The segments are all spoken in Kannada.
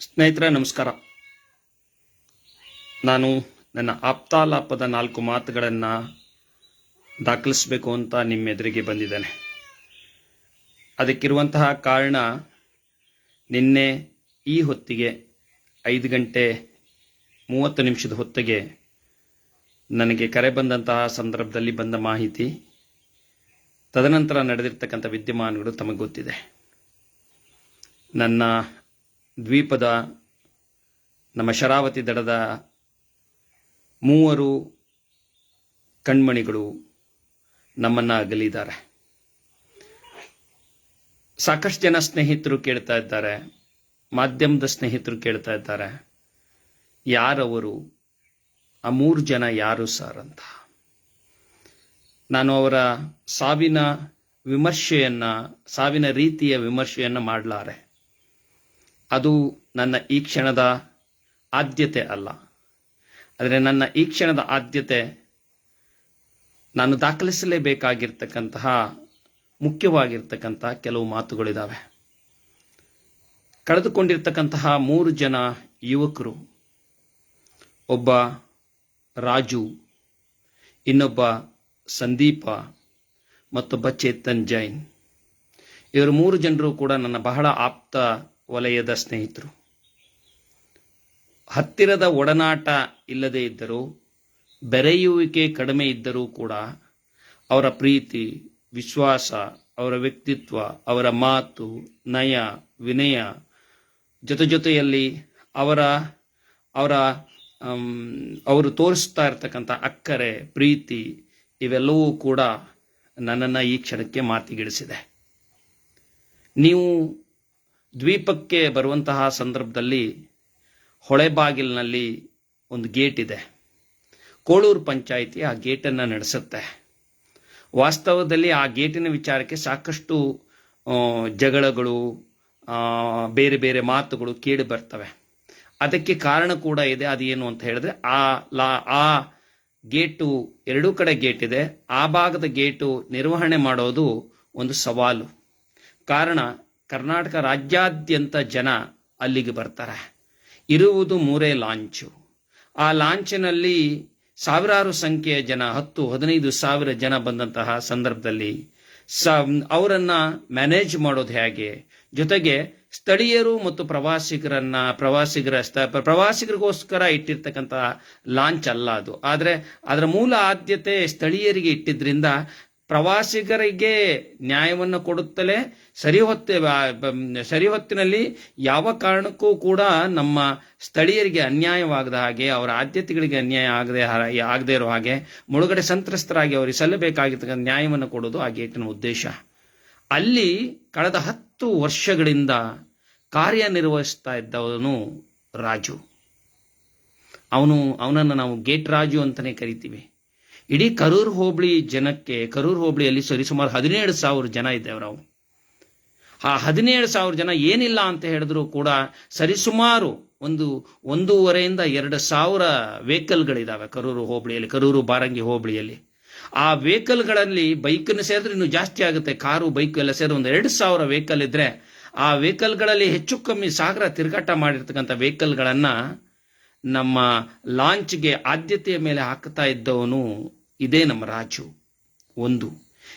ಸ್ನೇಹಿತರೆ, ನಮಸ್ಕಾರ. ನಾನು ನನ್ನ ಆಪ್ತಾಲಾಪದ ನಾಲ್ಕು ಮಾತುಗಳನ್ನು ದಾಖಲಿಸಬೇಕು ಅಂತ ನಿಮ್ಮ ಎದುರಿಗೆ ಬಂದಿದ್ದೇನೆ. ಅದಕ್ಕಿರುವಂತಹ ಕಾರಣ ನಿನ್ನೆ ಈ ಹೊತ್ತಿಗೆ ಐದು ಗಂಟೆ ಮೂವತ್ತು ನಿಮಿಷದ ಹೊತ್ತಿಗೆ ನನಗೆ ಕರೆ ಬಂದಂತಹ ಸಂದರ್ಭದಲ್ಲಿ ಬಂದ ಮಾಹಿತಿ, ತದನಂತರ ನಡೆದಿರ್ತಕ್ಕಂಥ ವಿದ್ಯಮಾನಗಳು ತಮಗೆ ಗೊತ್ತಿದೆ. ನನ್ನ ದ್ವೀಪದ ನಮ್ಮ ಶರಾವತಿ ದಡದ ಮೂವರು ಕಣ್ಮಣಿಗಳು ನಮ್ಮನ್ನು ಅಗಲಿದ್ದಾರೆ. ಸಾಕಷ್ಟು ಜನ ಸ್ನೇಹಿತರು ಕೇಳ್ತಾ ಇದ್ದಾರೆ, ಮಾಧ್ಯಮದ ಸ್ನೇಹಿತರು ಕೇಳ್ತಾ ಇದ್ದಾರೆ, ಯಾರವರು? ಆ ಮೂರು ಜನ ಯಾರು ಸರ್ ಅಂತ. ನಾನು ಅವರ ಸಾವಿನ ವಿಮರ್ಶೆಯನ್ನ, ಸಾವಿನ ರೀತಿಯ ವಿಮರ್ಶೆಯನ್ನು ಮಾಡಲಾರೆ. ಅದು ನನ್ನ ಈ ಕ್ಷಣದ ಆದ್ಯತೆ ಅಲ್ಲ. ಆದರೆ ನನ್ನ ಈ ಕ್ಷಣದ ಆದ್ಯತೆ ನಾನು ದಾಖಲಿಸಲೇಬೇಕಾಗಿರ್ತಕ್ಕಂತಹ ಮುಖ್ಯವಾಗಿರ್ತಕ್ಕಂತಹ ಕೆಲವು ಮಾತುಗಳಿದ್ದಾವೆ ಕಳೆದುಕೊಂಡಿರ್ತಕ್ಕಂತಹ ಮೂರು ಜನ ಯುವಕರು, ಒಬ್ಬ ರಾಜು, ಇನ್ನೊಬ್ಬ ಸಂದೀಪ, ಮತ್ತೊಬ್ಬ ಚೇತನ್ ಜೈನ್. ಇವರು ಮೂರು ಜನರು ಕೂಡ ನನ್ನ ಬಹಳ ಆಪ್ತ ವಲಯದ ಸ್ನೇಹಿತರು. ಹತ್ತಿರದ ಒಡನಾಟ ಇಲ್ಲದೇ ಇದ್ದರೂ, ಬೆರೆಯುವಿಕೆ ಕಡಿಮೆ ಇದ್ದರೂ ಕೂಡ ಅವರ ಪ್ರೀತಿ, ವಿಶ್ವಾಸ, ಅವರ ವ್ಯಕ್ತಿತ್ವ, ಅವರ ಮಾತು, ನಯ, ವಿನಯ ಜೊತೆ ಜೊತೆಯಲ್ಲಿ ಅವರ ಅವರ ಅವರು ತೋರಿಸ್ತಾ ಇರ್ತಕ್ಕಂಥ ಅಕ್ಕರೆ, ಪ್ರೀತಿ ಇವೆಲ್ಲವೂ ಕೂಡ ನನ್ನನ್ನು ಈ ಕ್ಷಣಕ್ಕೆ ಮಾತಿಗಿಡಿಸಿದೆ ನೀವು ದ್ವೀಪಕ್ಕೆ ಬರುವಂತಹ ಸಂದರ್ಭದಲ್ಲಿ ಹೊಳೆಬಾಗಿಲಿನಲ್ಲಿ ಒಂದು ಗೇಟ್ ಇದೆ. ಕೋಳೂರು ಪಂಚಾಯಿತಿ ಆ ಗೇಟನ್ನು ನಡೆಸುತ್ತೆ. ವಾಸ್ತವದಲ್ಲಿ ಆ ಗೇಟಿನ ವಿಚಾರಕ್ಕೆ ಸಾಕಷ್ಟು ಜಗಳಗಳು ಬೇರೆ ಬೇರೆ ಮಾತುಗಳು ಕೇಳಿ ಬರ್ತವೆ. ಅದಕ್ಕೆ ಕಾರಣ ಕೂಡ ಇದೆ, ಅದೇನು ಅಂತ ಹೇಳಿದ್ರೆ, ಆ, ಲಾ, ಆ ಗೇಟು ಎರಡೂ ಕಡೆ ಗೇಟ್ ಇದೆ. ಆ ಭಾಗದ ಗೇಟು ನಿರ್ವಹಣೆ ಮಾಡೋದು ಒಂದು ಸವಾಲು. ಕಾರಣ ಕರ್ನಾಟಕ ರಾಜ್ಯಾದ್ಯಂತ ಜನ ಅಲ್ಲಿಗೆ ಬರ್ತಾರೆ. ಇರುವುದು ಮೂರೇ ಲಾಂಚು. ಆ ಲಾಂಚಿನಲ್ಲಿ ಸಾವಿರಾರು ಸಂಖ್ಯೆಯ ಜನ, ಹತ್ತು, ಹದಿನೈದು ಸಾವಿರ ಜನ ಬಂದಂತಹ ಸಂದರ್ಭದಲ್ಲಿ ಸ ಅವರನ್ನ ಮ್ಯಾನೇಜ್ ಮಾಡೋದು ಹೇಗೆ? ಜೊತೆಗೆ ಸ್ಥಳೀಯರು ಮತ್ತು ಪ್ರವಾಸಿಗರನ್ನ, ಪ್ರವಾಸಿಗರ ಸ್ಥ- ಪ್ರವಾಸಿಗರಿಗೋಸ್ಕರ ಇಟ್ಟಿರ್ತಕ್ಕಂಥ ಲಾಂಚ್ ಅಲ್ಲ ಅದು. ಆದರೆ ಅದರ ಮೂಲ ಆದ್ಯತೆ ಸ್ಥಳೀಯರಿಗೆ ಇಟ್ಟಿದ್ರಿಂದ ಪ್ರವಾಸಿಗರಿಗೆ ನ್ಯಾಯವನ್ನು ಕೊಡುತ್ತಲೇ ಸರಿ ಹೊತ್ತೆ ಸರಿ ಹೊತ್ತಿನಲ್ಲಿ ಯಾವ ಕಾರಣಕ್ಕೂ ಕೂಡ ನಮ್ಮ ಸ್ಥಳೀಯರಿಗೆ ಅನ್ಯಾಯವಾಗದ ಹಾಗೆ, ಅವರ ಆದ್ಯತೆಗಳಿಗೆ ಅನ್ಯಾಯ ಆಗದೆ ಆಗದೆ ಇರೋ ಹಾಗೆ, ಮುಳುಗಡೆ ಸಂತ್ರಸ್ತರಾಗಿ ಅವರಿಗೆ ಸಲ್ಲಬೇಕಾಗಿರ್ತಕ್ಕಂಥ ನ್ಯಾಯವನ್ನು ಕೊಡೋದು ಆ ಗೇಟಿನ ಉದ್ದೇಶ. ಅಲ್ಲಿ ಕಳೆದ ಹತ್ತು ವರ್ಷಗಳಿಂದ ಕಾರ್ಯನಿರ್ವಹಿಸ್ತಾ ಇದ್ದವನು ರಾಜು. ಅವನು, ಅವನನ್ನು ನಾವು ಗೇಟ್ ರಾಜು ಅಂತಲೇ ಕರಿತೀವಿ. ಇಡೀ ಕರೂರು ಹೋಬಳಿ ಜನಕ್ಕೆ, ಕರೂರು ಹೋಬಳಿಯಲ್ಲಿ ಸರಿಸುಮಾರು ಹದಿನೇಳು ಸಾವಿರ ಜನ ಇದ್ದೇವೆ ನಾವು. ಆ ಹದಿನೇಳು ಸಾವಿರ ಜನ ಏನಿಲ್ಲ ಅಂತ ಹೇಳಿದ್ರು ಕೂಡ ಸರಿಸುಮಾರು ಒಂದು ಒಂದೂವರೆಯಿಂದ ಎರಡು ಸಾವಿರ ವೆಹಿಕಲ್ಗಳಿದ್ದಾವೆ ಕರೂರು ಹೋಬಳಿಯಲ್ಲಿ, ಕರೂರು ಬಾರಂಗಿ ಹೋಬಳಿಯಲ್ಲಿ. ಆ ವೆಹಿಕಲ್ಗಳಲ್ಲಿ ಬೈಕನ್ನು ಸೇರಿದ್ರೆ ಇನ್ನೂ ಜಾಸ್ತಿ ಆಗುತ್ತೆ. ಕಾರು, ಬೈಕ್ ಎಲ್ಲ ಸೇರಿ ಒಂದು ಎರಡು ಸಾವಿರ ವೆಹಿಕಲ್ ಇದ್ರೆ ಆ ವೆಹಿಕಲ್ಗಳಲ್ಲಿ ಹೆಚ್ಚು ಕಮ್ಮಿ ಸಾಗರ ತಿರುಗಾಟ ಮಾಡಿರ್ತಕ್ಕಂಥ ವೆಹಿಕಲ್ಗಳನ್ನು ನಮ್ಮ ಲಾಂಚ್ಗೆ ಆದ್ಯತೆಯ ಮೇಲೆ ಹಾಕ್ತಾ ಇದ್ದವನು ಇದೇ ನಮ್ಮ ರಾಜು ಒಂದು.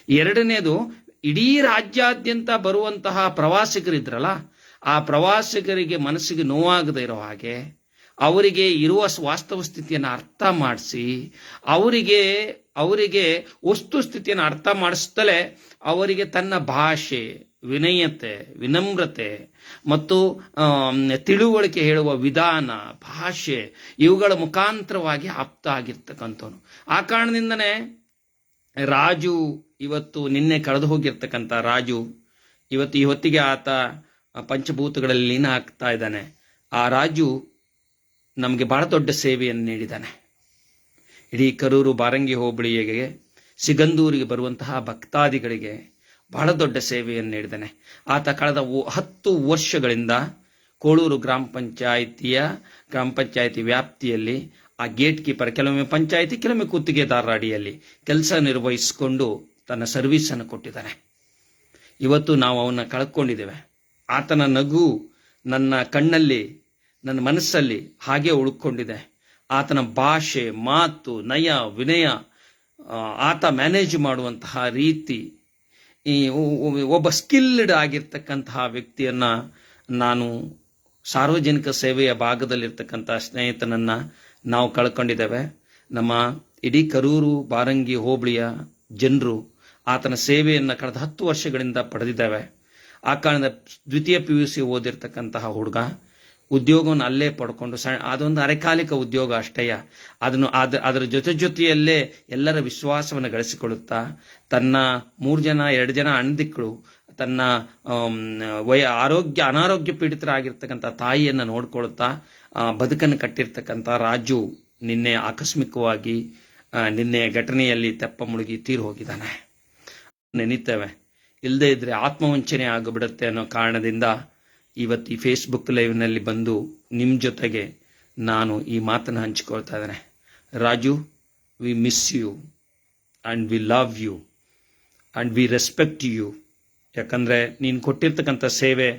ಎರಡನೇದು, ಇಡೀ ರಾಜ್ಯಾದ್ಯಂತ ಬರುವಂತಹ ಪ್ರವಾಸಿಗರಿದ್ರಲ್ಲ, ಆ ಪ್ರವಾಸಿಗರಿಗೆ ಮನಸ್ಸಿಗೆ ನೋವಾಗದೇ ಇರೋ ಹಾಗೆ, ಅವರಿಗೆ ಇರುವ ವಾಸ್ತವ ಸ್ಥಿತಿಯನ್ನು ಅರ್ಥ ಮಾಡಿಸಿ, ಅವರಿಗೆ ಅವರಿಗೆ ವಸ್ತು ಸ್ಥಿತಿಯನ್ನು ಅರ್ಥ ಮಾಡಿಸ್ತಲೇ ಅವರಿಗೆ ತನ್ನ ಭಾಷೆ, ವಿನಯತೆ, ವಿನಮ್ರತೆ ಮತ್ತು ತಿಳುವಳಿಕೆ ಹೇಳುವ ವಿಧಾನ, ಭಾಷೆ ಇವುಗಳ ಮುಖಾಂತರವಾಗಿ ಆಪ್ತ ಆಗಿರ್ತಕ್ಕಂಥವನು. ಆ ಕಾರಣದಿಂದನೇ ರಾಜು ಇವತ್ತು ನಿನ್ನೆ ಕಳೆದು ಹೋಗಿರ್ತಕ್ಕಂಥ ರಾಜು ಇವತ್ತು ಈ ಹೊತ್ತಿಗೆ ಆತ ಪಂಚಭೂತಗಳಲ್ಲಿ ಲೀನ ಆಗ್ತಾ ಇದ್ದಾನೆ. ಆ ರಾಜು ನಮಗೆ ಬಹಳ ದೊಡ್ಡ ಸೇವೆಯನ್ನು ನೀಡಿದ್ದಾನೆ. ಇಡೀ ಕರೂರು ಬಾರಂಗಿ ಹೋಬಳಿಗೆ, ಸಿಗಂದೂರಿಗೆ ಬರುವಂತಹ ಭಕ್ತಾದಿಗಳಿಗೆ ಬಹಳ ದೊಡ್ಡ ಸೇವೆಯನ್ನು ನೀಡಿದ್ದಾನೆ. ಆತ ಕಳೆದ ಹತ್ತು ವರ್ಷಗಳಿಂದ ಕೋಳೂರು ಗ್ರಾಮ ಪಂಚಾಯಿತಿಯ, ಗ್ರಾಮ ಪಂಚಾಯಿತಿ ವ್ಯಾಪ್ತಿಯಲ್ಲಿ ಆ ಗೇಟ್ ಕೀಪರ್ ಕೆಲವೊಮ್ಮೆ ಪಂಚಾಯಿತಿ, ಕೆಲವೊಮ್ಮೆ ಗುತ್ತಿಗೆದಾರರ ಅಡಿಯಲ್ಲಿ ಕೆಲಸ ನಿರ್ವಹಿಸಿಕೊಂಡು ತನ್ನ ಸರ್ವಿಸನ್ನು ಕೊಟ್ಟಿದ್ದಾನೆ. ಇವತ್ತು ನಾವು ಅವನ್ನ ಕಳ್ಕೊಂಡಿದ್ದೇವೆ. ಆತನ ನಗು ನನ್ನ ಕಣ್ಣಲ್ಲಿ, ನನ್ನ ಮನಸ್ಸಲ್ಲಿ ಹಾಗೆ ಉಳ್ಕೊಂಡಿದೆ. ಆತನ ಭಾಷೆ, ಮಾತು, ನಯ, ವಿನಯ ಆತ ಮ್ಯಾನೇಜ್ ಮಾಡುವಂತಹ ರೀತಿ, ಈ ಒಬ್ಬ ಸ್ಕಿಲ್ಡ್ ಆಗಿರ್ತಕ್ಕಂತಹ ವ್ಯಕ್ತಿಯನ್ನ ನಾನು ಸಾರ್ವಜನಿಕ ಸೇವೆಯ ಭಾಗದಲ್ಲಿರ್ತಕ್ಕಂಥ ಸ್ನೇಹಿತನನ್ನ ನಾವು ಕಳ್ಕೊಂಡಿದ್ದೇವೆ. ನಮ್ಮ ಇಡೀ ಕರೂರು ಬಾರಂಗಿ ಹೋಬಳಿಯ ಜನರು ಆತನ ಸೇವೆಯನ್ನು ಕಳೆದ ಹತ್ತು ವರ್ಷಗಳಿಂದ ಪಡೆದಿದ್ದೇವೆ. ಆ ಕಾರಣದ ದ್ವಿತೀಯ ಪಿ ಯು ಸಿ ಓದಿರ್ತಕ್ಕಂತಹ ಹುಡುಗ ಉದ್ಯೋಗವನ್ನು ಅಲ್ಲೇ ಪಡ್ಕೊಂಡು ಸಣ್ಣ ಅದೊಂದು ಅರೆಕಾಲಿಕ ಉದ್ಯೋಗ ಅಷ್ಟೇಯ ಅದನ್ನು ಅದ ಅದರ ಜೊತೆ ಜೊತೆಯಲ್ಲೇ ಎಲ್ಲರ ವಿಶ್ವಾಸವನ್ನು ಗಳಿಸಿಕೊಳ್ಳುತ್ತಾ ತನ್ನ ಮೂರು ಜನ ಎರಡು ಜನ ಅಣ್ಣದಿಕ್ಕಳು ತನ್ನ ವಯ ಆರೋಗ್ಯ ಅನಾರೋಗ್ಯ ಪೀಡಿತರಾಗಿರ್ತಕ್ಕಂಥ ತಾಯಿಯನ್ನು ನೋಡ್ಕೊಳ್ತಾ ಆ, ಬದುಕನ್ನು ಕಟ್ಟಿರ್ತಕ್ಕಂಥ ರಾಜು ನಿನ್ನೆ ಆಕಸ್ಮಿಕವಾಗಿ ನಿನ್ನೆ ಘಟನೆಯಲ್ಲಿ ತೆಪ್ಪ ಮುಳುಗಿ ತೀರು ಹೋಗಿದ್ದಾನೆ. ನೆನಿತೇವೆ. ಇಲ್ಲದೇ ಇದ್ದರೆ ಆತ್ಮವಂಚನೆ ಆಗಿಬಿಡುತ್ತೆ ಅನ್ನೋ ಕಾರಣದಿಂದ ಇವತ್ತು ಈ ಫೇಸ್ಬುಕ್ ಲೈವ್ನಲ್ಲಿ ಬಂದು ನಿಮ್ಮ ಜೊತೆಗೆ ನಾನು ಈ ಮಾತನ್ನು ಹಂಚಿಕೊಳ್ತಾ ಇದ್ದೇನೆ. Raju we miss you and we love you and we respect you ಯಾಕಂದರೆ ನೀನು ಕೊಟ್ಟಿರ್ತಕ್ಕಂಥ ಸೇವೆ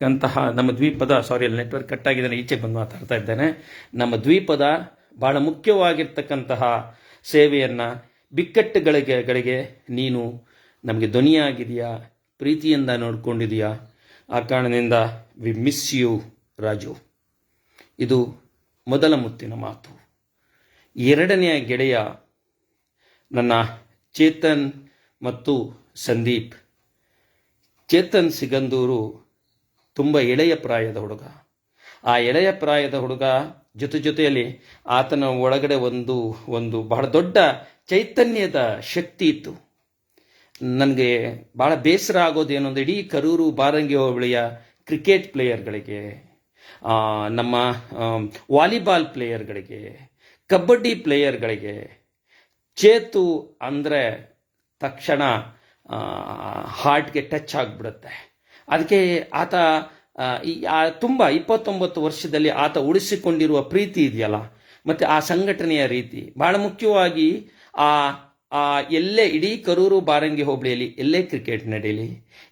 ಅಂತಹ ನಮ್ಮ ದ್ವೀಪದ ಸಾರಿ ಅಲ್ಲಿ ನೆಟ್ವರ್ಕ್ ಕಟ್ ಆಗಿದ್ದಾನೆ ಈಚೆ ಬಂದು ಮಾತಾಡ್ತಾ ಇದ್ದೇನೆ. ನಮ್ಮ ದ್ವೀಪದ ಬಹಳ ಮುಖ್ಯವಾಗಿರ್ತಕ್ಕಂತಹ ಸೇವೆಯನ್ನು ಬಿಕ್ಕಟ್ಟುಗಳಿಗೆ, ಗಳಿಗೆ ನೀನು ನಮಗೆ ಧ್ವನಿಯಾಗಿದೆಯಾ, ಪ್ರೀತಿಯಿಂದ ನೋಡ್ಕೊಂಡಿದೆಯಾ? ಆ ಕಾರಣದಿಂದ ವಿ ಮಿಸ್ ಯು ರಾಜು. ಇದು ಮೊದಲ ಮುತ್ತಿನ ಮಾತು. ಎರಡನೆಯ ಗೆಳೆಯ ನನ್ನ ಚೇತನ್ ಮತ್ತು ಸಂದೀಪ್. ಚೇತನ್ ಸಿಗಂದೂರು ತುಂಬ ಎಳೆಯ ಪ್ರಾಯದ ಹುಡುಗ. ಆ ಎಳೆಯ ಪ್ರಾಯದ ಹುಡುಗ ಜೊತೆ ಜೊತೆಯಲ್ಲಿ ಆತನ ಒಳಗಡೆ ಒಂದು ಒಂದು ಬಹಳ ದೊಡ್ಡ ಚೈತನ್ಯದ ಶಕ್ತಿ ಇತ್ತು. ನನಗೆ ಬಹಳ ಬೇಸರ ಆಗೋದೇನು ಅಂದರೆ ಇಡೀ ಕರೂರು ಬಾರಂಗಿ ಹೋಬಳಿಯ ಕ್ರಿಕೆಟ್ ಪ್ಲೇಯರ್ಗಳಿಗೆ ನಮ್ಮ ವಾಲಿಬಾಲ್ ಪ್ಲೇಯರ್ಗಳಿಗೆ, ಕಬಡ್ಡಿ ಪ್ಲೇಯರ್ಗಳಿಗೆ ಚೇತು ಅಂದರೆ ತಕ್ಷಣ ಹಾರ್ಟ್ಗೆ ಟಚ್ ಆಗಿಬಿಡುತ್ತೆ. ಅದಕ್ಕೆ ಆತ ತುಂಬ ಇಪ್ಪತ್ತೊಂಬತ್ತು ವರ್ಷದಲ್ಲಿ ಆತ ಉಳಿಸಿಕೊಂಡಿರುವ ಪ್ರೀತಿ ಇದೆಯಲ್ಲ, ಮತ್ತು ಆ ಸಂಘಟನೆಯ ರೀತಿ. ಬಹಳ ಮುಖ್ಯವಾಗಿ ಆ ಆ, ಎಲ್ಲೇ ಇಡೀ ಕರೂರು ಬಾರಂಗಿ ಹೋಬಳಿಯಲ್ಲಿ, ಎಲ್ಲೇ ಕ್ರಿಕೆಟ್ ನಡೆಯಲಿ,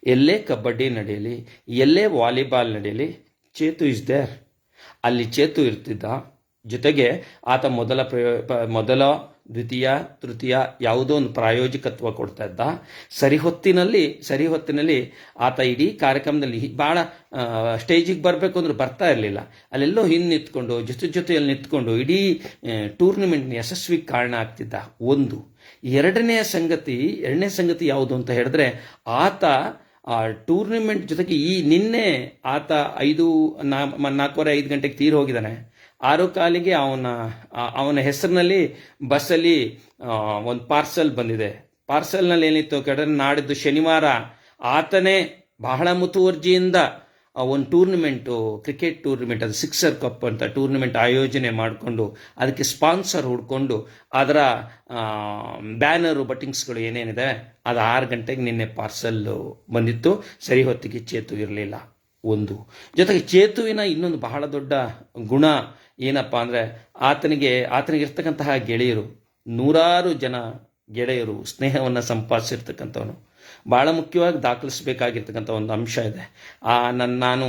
ಎಲ್ಲೇ ಕಬಡ್ಡಿ ನಡೆಯಲಿ, ಎಲ್ಲೇ ವಾಲಿಬಾಲ್ ನಡೆಯಲಿ, ಚೇತು ಇಸ್ ದೇರ್ ಅಲ್ಲಿ ಚೇತು ಇರ್ತಿದ್ದ ಜೊತೆಗೆ ಆತ ಮೊದಲ ಮೊದಲ ದ್ವಿತೀಯ, ತೃತೀಯ ಯಾವುದೋ ಒಂದು ಪ್ರಾಯೋಜಕತ್ವ ಕೊಡ್ತಾ ಇದ್ದ. ಸರಿಹೊತ್ತಿನಲ್ಲಿ ಸರಿಹೊತ್ತಿನಲ್ಲಿ ಆತ ಇಡೀ ಕಾರ್ಯಕ್ರಮದಲ್ಲಿ ಭಾಳ ಸ್ಟೇಜಿಗೆ ಬರಬೇಕು ಅಂದ್ರೆ ಬರ್ತಾ ಇರಲಿಲ್ಲ. ಅಲ್ಲೆಲ್ಲೋ ಹಿಂದೆ ನಿಂತ್ಕೊಂಡು, ಜೊತೆ ಜೊತೆಯಲ್ಲಿ ನಿಂತ್ಕೊಂಡು ಇಡೀ ಟೂರ್ನಮೆಂಟ್ನ ಯಶಸ್ವಿ ಕಾರಣ ಆಗ್ತಿದ್ದ ಒಂದು. ಎರಡನೆಯ ಸಂಗತಿ, ಎರಡನೇ ಸಂಗತಿ ಯಾವುದು ಅಂತ ಹೇಳಿದ್ರೆ ಆತ, ಆ ಟೂರ್ನಿಮೆಂಟ್ ಜೊತೆಗೆ ಈ ನಿನ್ನೆ ಆತ ಐದು ನಾಲ್ಕೂವರೆ, ಐದು ಗಂಟೆಗೆ ತೀರ್ ಹೋಗಿದ್ದಾನೆ. ಆರು ಕಾಲಿಗೆ ಅವನ ಅವನ ಹೆಸರಿನಲ್ಲಿ ಬಸ್ಸಲ್ಲಿ ಒಂದು ಪಾರ್ಸಲ್ ಬಂದಿದೆ. ಪಾರ್ಸಲ್ನಲ್ಲಿ ಏನಿತ್ತು ಕೇಳಿದ್ರೆ, ನಾಡಿದ್ದು ಶನಿವಾರ ಆತನೇ ಬಹಳ ಮುತುವರ್ಜಿಯಿಂದ ಒಂದು ಟೂರ್ನಮೆಂಟು, ಕ್ರಿಕೆಟ್ ಟೂರ್ನಮೆಂಟ್, ಅದು ಸಿಕ್ಸರ್ ಕಪ್ ಅಂತ ಟೂರ್ನಮೆಂಟ್ ಆಯೋಜನೆ ಮಾಡಿಕೊಂಡು, ಅದಕ್ಕೆ ಸ್ಪಾನ್ಸರ್ ಹುಡ್ಕೊಂಡು, ಅದರ ಬ್ಯಾನರು, ಬಟ್ಟಿಂಗ್ಸ್ಗಳು ಏನೇನಿದೆ, ಅದು ಆರು ಗಂಟೆಗೆ ನಿನ್ನೆ ಪಾರ್ಸಲ್ಲು ಬಂದಿತ್ತು. ಸರಿ ಹೊತ್ತಿಗೆ ಚೇತು ಇರಲಿಲ್ಲ ಒಂದು. ಜೊತೆಗೆ ಚೇತುವಿನ ಇನ್ನೊಂದು ಬಹಳ ದೊಡ್ಡ ಗುಣ ಏನಪ್ಪ ಅಂದರೆ ಆತನಿಗೆ ಆತನಿಗೆ ಇರ್ತಕ್ಕಂತಹ ಗೆಳೆಯರು, ನೂರಾರು ಜನ ಗೆಳೆಯರು ಸ್ನೇಹವನ್ನು ಸಂಪಾದಿಸಿರ್ತಕ್ಕಂಥವನು. ಭಾಳ ಮುಖ್ಯವಾಗಿ ದಾಖಲಿಸಬೇಕಾಗಿರ್ತಕ್ಕಂಥ ಒಂದು ಅಂಶ ಇದೆ. ಆ ನನ್ನ ನಾನು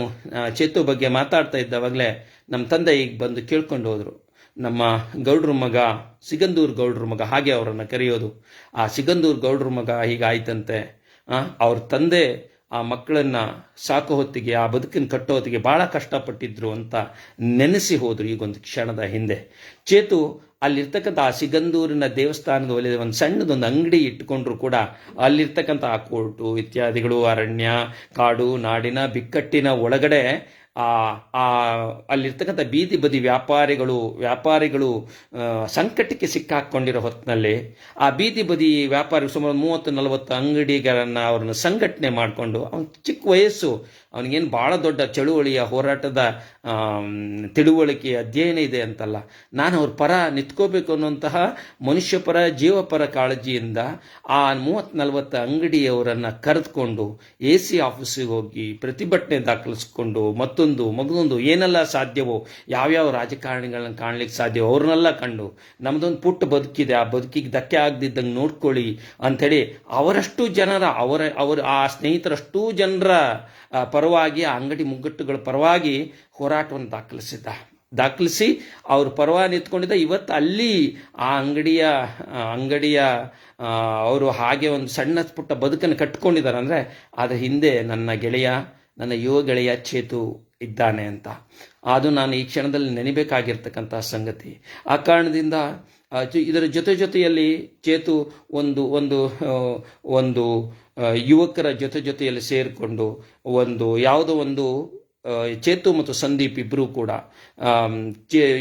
ಚೇತು ಬಗ್ಗೆ ಮಾತಾಡ್ತಾ ಇದ್ದಾವಾಗಲೇ ನಮ್ಮ ತಂದೆ ಈಗ ಬಂದು ಕೇಳ್ಕೊಂಡು ಹೋದರು. ನಮ್ಮ ಗೌಡ್ರ ಮಗ, ಸಿಗಂದೂರ್ ಗೌಡ್ರ ಮಗ, ಹಾಗೆ ಅವರನ್ನು ಕರೆಯೋದು. ಆ ಸಿಗಂದೂರ್ ಗೌಡ್ರ ಮಗ ಹೀಗಾಯ್ತಂತೆ. ಅವ್ರ ತಂದೆ ಆ ಮಕ್ಕಳನ್ನು ಸಾಕೋ ಹೊತ್ತಿಗೆ, ಆ ಬದುಕಿನ ಕಟ್ಟೋ ಹೊತ್ತಿಗೆ ಭಾಳ ಕಷ್ಟಪಟ್ಟಿದ್ರು ಅಂತ ನೆನೆಸಿ ಹೋದರು ಈಗೊಂದು ಕ್ಷಣದ ಹಿಂದೆ. ಚೇತು ಅಲ್ಲಿರ್ತಕ್ಕಂಥ ಆ ಸಿಗಂದೂರಿನ ದೇವಸ್ಥಾನದ ಒಲೆಯ ಒಂದು ಸಣ್ಣದೊಂದು ಅಂಗಡಿ ಇಟ್ಟುಕೊಂಡ್ರು ಕೂಡ ಅಲ್ಲಿರ್ತಕ್ಕಂಥ ಆ ಕೋರ್ಟು ಇತ್ಯಾದಿಗಳು, ಅರಣ್ಯ, ಕಾಡು, ನಾಡಿನ ಬಿಕ್ಕಟ್ಟಿನ ಒಳಗಡೆ ಆ ಆ, ಅಲ್ಲಿರ್ತಕ್ಕಂಥ ಬೀದಿ ಬದಿ ವ್ಯಾಪಾರಿಗಳು ವ್ಯಾಪಾರಿಗಳು ಸಂಕಟಕ್ಕೆ ಸಿಕ್ಕಾಕೊಂಡಿರೋ ಹೊತ್ತಿನಲ್ಲಿ ಆ ಬೀದಿ ಬದಿ ವ್ಯಾಪಾರಿ ಸುಮಾರು ಮೂವತ್ತು ನಲವತ್ತು ಅಂಗಡಿಗಳನ್ನು ಅವ್ರನ್ನ ಸಂಘಟನೆ ಮಾಡಿಕೊಂಡು, ಅವನು ಚಿಕ್ಕ ವಯಸ್ಸು ಅವನಿಗೇನು ಭಾಳ ದೊಡ್ಡ ಚಳುವಳಿಯ ಹೋರಾಟದ ತಿಳುವಳಿಕೆ ಅಧ್ಯಯನ ಇದೆ ಅಂತಲ್ಲ. ನಾನು ಅವ್ರ ಪರ ನಿಂತ್ಕೋಬೇಕು ಅನ್ನುವಂತಹ ಮನುಷ್ಯಪರ ಜೀವಪರ ಕಾಳಜಿಯಿಂದ ಆ ಮೂವತ್ತು ನಲವತ್ತು ಅಂಗಡಿಯವರನ್ನು ಕರೆದುಕೊಂಡು ಎ ಸಿ ಆಫೀಸಿಗೆ ಹೋಗಿ ಪ್ರತಿಭಟನೆ ದಾಖಲಿಸ್ಕೊಂಡು ಮತ್ತೊಂದು, ಮಗದೊಂದು ಏನೆಲ್ಲ ಸಾಧ್ಯವೋ, ಯಾವ್ಯಾವ ರಾಜಕಾರಣಿಗಳನ್ನ ಕಾಣಲಿಕ್ಕೆ ಸಾಧ್ಯವೋ ಅವ್ರನ್ನೆಲ್ಲ ಕಂಡು ನಮ್ಮದೊಂದು ಪುಟ್ಟ ಬದುಕಿದೆ. ಆ ಬದುಕಿಗೆ ಧಕ್ಕೆ ಆಗದಿದ್ದಂಗೆ ನೋಡ್ಕೊಳ್ಳಿ ಅಂಥೇಳಿ ಅವರಷ್ಟು ಜನರ, ಅವರ ಅವರ, ಆ ಸ್ನೇಹಿತರಷ್ಟು ಜನರ ಪರವಾಗಿ ಆ ಅಂಗಡಿ ಮುಗ್ಗಟ್ಟುಗಳ ಪರವಾಗಿ ಹೋರಾಟವನ್ನು ದಾಖಲಿಸಿದ್ದ. ದಾಖಲಿಸಿ ಅವರು ಪರವಾಗಿ ನಿಂತ್ಕೊಂಡಿದ್ದ ಇವತ್ತು ಅಲ್ಲಿ ಆ ಅಂಗಡಿಯ ಅಂಗಡಿಯ ಅವರು ಹಾಗೆ ಒಂದು ಸಣ್ಣ ಪುಟ್ಟ ಬದುಕನ್ನು ಕಟ್ಕೊಂಡಿದ್ದಾರೆ ಅಂದರೆ ಅದರ ಹಿಂದೆ ನನ್ನ ಗೆಳೆಯ, ನನ್ನ ಯುವ ಗೆಳೆಯ ಚೇತು ಇದ್ದಾನೆ ಅಂತ. ಅದು ನಾನು ಈ ಕ್ಷಣದಲ್ಲಿ ನೆನೆಬೇಕಾಗಿರ್ತಕ್ಕಂಥ ಸಂಗತಿ. ಆ ಕಾರಣದಿಂದ ಇದರ ಜೊತೆ ಜೊತೆಯಲ್ಲಿ ಚೇತು ಒಂದು ಒಂದು ಒಂದು ಯುವಕರ ಜೊತೆ ಜೊತೆಯಲ್ಲಿ ಸೇರಿಕೊಂಡು ಒಂದು ಯಾವುದೋ ಒಂದು ಚೇತು ಮತ್ತು ಸಂದೀಪ್ ಇಬ್ಬರೂ ಕೂಡ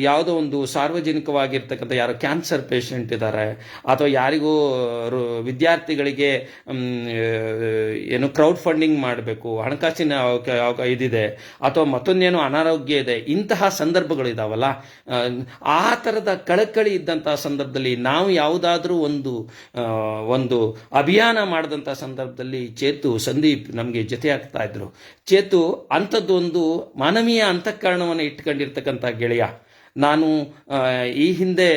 ಯಾವುದೋ ಒಂದು ಸಾರ್ವಜನಿಕವಾಗಿರ್ತಕ್ಕಂಥ ಯಾರೋ ಕ್ಯಾನ್ಸರ್ ಪೇಷಂಟ್ ಇದ್ದಾರೆ ಅಥವಾ ಯಾರಿಗೂ ವಿದ್ಯಾರ್ಥಿಗಳಿಗೆ ಏನು ಕ್ರೌಡ್ ಫಂಡಿಂಗ್ ಮಾಡಬೇಕು ಹಣಕಾಸಿನ ಇದಿದೆ ಅಥವಾ ಮತ್ತೊಂದೇನೋ ಅನಾರೋಗ್ಯ ಇದೆ ಇಂತಹ ಸಂದರ್ಭಗಳು ಇದಾವಲ್ಲ ಆ, ಥರದ ಕಳಕಳಿ ಇದ್ದಂತಹ ಸಂದರ್ಭದಲ್ಲಿ ನಾವು ಯಾವುದಾದ್ರೂ ಒಂದು ಒಂದು ಅಭಿಯಾನ ಮಾಡಿದಂಥ ಸಂದರ್ಭದಲ್ಲಿ ಚೇತು ಸಂದೀಪ್ ನಮಗೆ ಜೊತೆ ಇದ್ರು. ಚೇತು ಅಂಥದ್ದು ಒಂದು ಮಾನವೀಯ ಅಂತಃಕರಣವನ್ನು ಇಟ್ಕೊಂಡಿರ್ತಕ್ಕಂಥ ಗೆಳೆಯ. ನಾನು ಈ ಹಿಂದೆ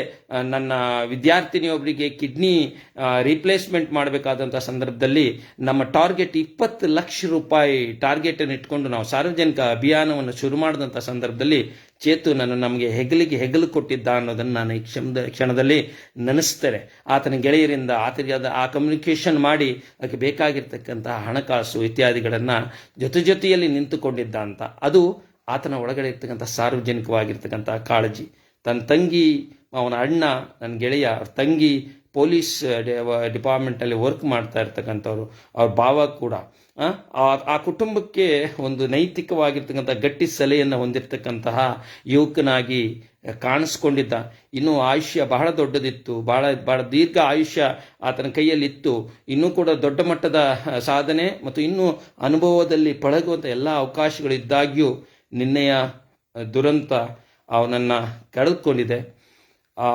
ನನ್ನ ವಿದ್ಯಾರ್ಥಿನಿಯೊಬ್ಬರಿಗೆ ಕಿಡ್ನಿ ರೀಪ್ಲೇಸ್ಮೆಂಟ್ ಮಾಡಬೇಕಾದಂಥ ಸಂದರ್ಭದಲ್ಲಿ ನಮ್ಮ ಟಾರ್ಗೆಟ್ ಇಪ್ಪತ್ತು ಲಕ್ಷ ರೂಪಾಯಿ ಟಾರ್ಗೆಟನ್ನು ಇಟ್ಕೊಂಡು ನಾವು ಸಾರ್ವಜನಿಕ ಅಭಿಯಾನವನ್ನು ಶುರು ಮಾಡಿದಂಥ ಸಂದರ್ಭದಲ್ಲಿ ಚೇತು ನನ್ನ ನಮಗೆ ಹೆಗಲಿಗೆ ಹೆಗಲು ಕೊಟ್ಟಿದ್ದ ಅನ್ನೋದನ್ನು ನಾನು ಈ ಕ್ಷಣದ ಕ್ಷಣದಲ್ಲಿ ನೆನೆಸ್ತೇನೆ. ಆತನ ಗೆಳೆಯರಿಂದ ಆತನಿಗೆ ಆ ಕಮ್ಯುನಿಕೇಷನ್ ಮಾಡಿ ಅದಕ್ಕೆ ಬೇಕಾಗಿರ್ತಕ್ಕಂತಹ ಹಣಕಾಸು ಇತ್ಯಾದಿಗಳನ್ನು ಜೊತೆ ಜೊತೆಯಲ್ಲಿ ನಿಂತುಕೊಂಡಿದ್ದ ಅಂತ. ಅದು ಆತನ ಒಳಗಡೆ ಇರ್ತಕ್ಕಂಥ ಸಾರ್ವಜನಿಕವಾಗಿರ್ತಕ್ಕಂಥ ಕಾಳಜಿ. ತನ್ನ ತಂಗಿ, ಅವನ ಅಣ್ಣ, ನನ್ನ ಗೆಳೆಯ ತಂಗಿ ಪೊಲೀಸ್ ಡಿಪಾರ್ಟ್ಮೆಂಟಲ್ಲಿ ವರ್ಕ್ ಮಾಡ್ತಾ ಇರ್ತಕ್ಕಂಥವ್ರು ಅವ್ರ ಭಾವ ಕೂಡ ಆ, ಕುಟುಂಬಕ್ಕೆ ಒಂದು ನೈತಿಕವಾಗಿರ್ತಕ್ಕಂಥ ಗಟ್ಟಿ ಸಲಹೆಯನ್ನು ಹೊಂದಿರತಕ್ಕಂತಹ ಯುವಕನಾಗಿ ಕಾಣಿಸ್ಕೊಂಡಿದ್ದ. ಇನ್ನು ಆಯುಷ್ಯ ಬಹಳ ದೊಡ್ಡದಿತ್ತು ಬಹಳ ಬಹಳ ದೀರ್ಘ ಆಯುಷ್ಯ ಆತನ ಕೈಯಲ್ಲಿತ್ತು. ಇನ್ನೂ ಕೂಡ ದೊಡ್ಡ ಮಟ್ಟದ ಸಾಧನೆ ಮತ್ತು ಇನ್ನೂ ಅನುಭವದಲ್ಲಿ ಪಳಗುವಂಥ ಎಲ್ಲ ಅವಕಾಶಗಳಿದ್ದಾಗ್ಯೂ ನಿನ್ನೆಯ ದುರಂತ ಅವನನ್ನು ಕಳೆದುಕೊಂಡಿದೆ. ಆ